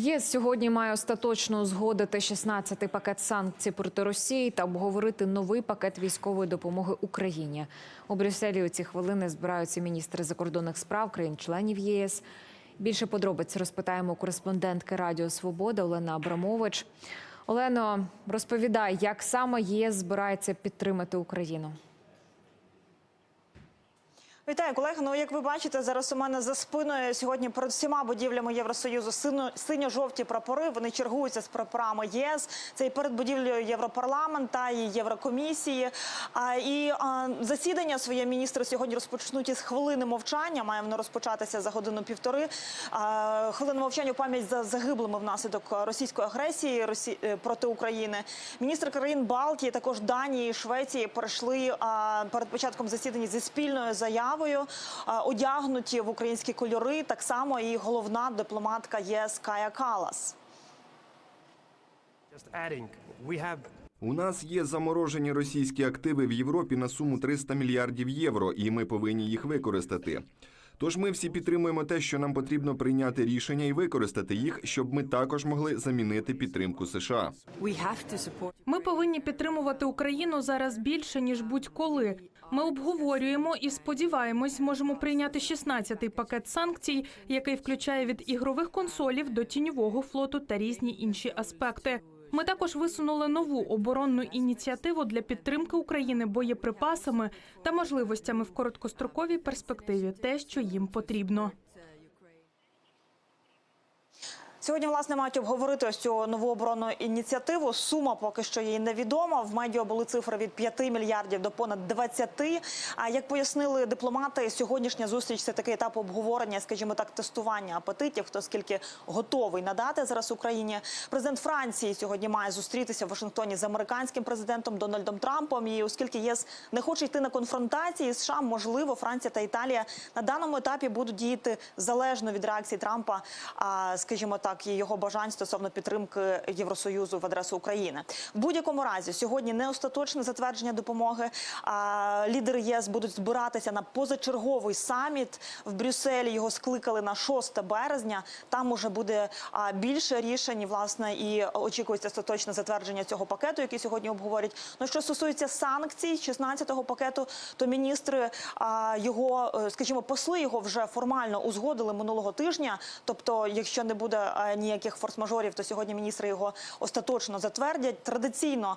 ЄС сьогодні має остаточно узгодити 16-й пакет санкцій проти Росії та обговорити новий пакет військової допомоги Україні. У Брюсселі у ці хвилини збираються міністри закордонних справ країн-членів ЄС. Більше подробиць розпитаємо кореспондентки Радіо Свобода Олена Абрамович. Олено, розповідай, як саме єС збирається підтримати Україну. Вітаю, колеги. Ну як ви бачите, зараз у мене за спиною сьогодні перед всіма будівлями Євросоюзу синьо-жовті прапори. Вони чергуються з прапорами ЄС. Це і перед будівлею Європарламента, і Єврокомісії. А, і а, засідання своє міністри сьогодні розпочнуть із хвилини мовчання. Має воно розпочатися за годину півтори. А, хвилина мовчання у пам'ять за загиблими внаслідок російської агресії Росі... е, проти України. Міністри країн Балтії, також Данії, і Швеції перейшли а, перед початком засідання зі спільною заявою, а, одягнуті в українські кольори. Так само і головна дипломатка ЄС Кая Калас. У нас є заморожені російські активи в Європі на суму 300 мільярдів євро, і ми повинні їх використати. Тож ми всі підтримуємо те, що нам потрібно прийняти рішення і використати їх, щоб ми також могли замінити підтримку США. Ми повинні підтримувати Україну зараз більше ніж будь-коли. Ми обговорюємо і сподіваємось, можемо прийняти 16-й пакет санкцій, який включає від ігрових консолів до тіньового флоту та різні інші аспекти. Ми також висунули нову оборонну ініціативу для підтримки України боєприпасами та можливостями в короткостроковій перспективі, те, що їм потрібно. Сьогодні власне мають обговорити ось цю нову ініціативу. Сума поки що їй невідома. В медіа були цифри від 5 мільярдів до понад 20. А як пояснили дипломати, сьогоднішня зустріч це такий етап обговорення, скажімо так, тестування апетитів. Хто скільки готовий надати зараз Україні? Президент Франції сьогодні має зустрітися в Вашингтоні з американським президентом Дональдом Трампом. І оскільки ЄС не хоче йти на конфронтації США, можливо, Франція та Італія на даному етапі будуть діяти залежно від реакції Трампа, скажімо так, і його бажань стосовно підтримки Євросоюзу в адресу України. В будь-якому разі сьогодні не остаточне затвердження допомоги. А, лідери ЄС будуть збиратися на позачерговий саміт в Брюсселі. Його скликали на 6 березня. Там уже буде більше рішень. Власне, і очікується остаточне затвердження цього пакету, який сьогодні обговорять. Ну що стосується санкцій 16-го пакету, то міністри його, е, скажімо, посли його вже формально узгодили минулого тижня. Тобто, якщо не буде ніяких форс-мажорів, то сьогодні міністри його остаточно затвердять. Традиційно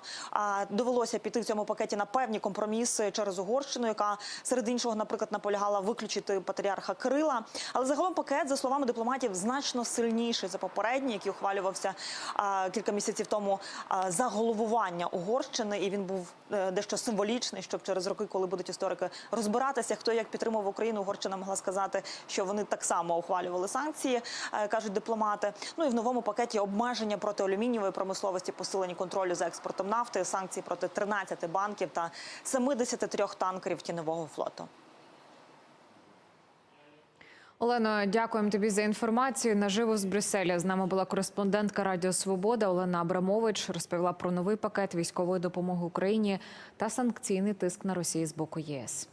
довелося піти в цьому пакеті на певні компроміси через Угорщину, яка серед іншого, наприклад, наполягала виключити патріарха Кирила. Але загалом пакет, за словами дипломатів, значно сильніший за попередній, який ухвалювався кілька місяців тому за головування Угорщини, і він був е, дещо символічний, щоб через роки, коли будуть історики розбиратися, хто як підтримав Україну, Угорщина могла сказати, що вони так само ухвалювали санкції, е, кажуть дипломати. Ну і в новому пакеті обмеження проти алюмінієвої промисловості, посилені контролю за експортом нафти, санкції проти 13 банків та 73 танкерів тіньового флоту. Олено, дякуємо тобі за інформацію. Наживо з Брюсселя з нами була кореспондентка Радіо Свобода Олена Абрамович. Розповіла про новий пакет військової допомоги Україні та санкційний тиск на Росію з боку ЄС.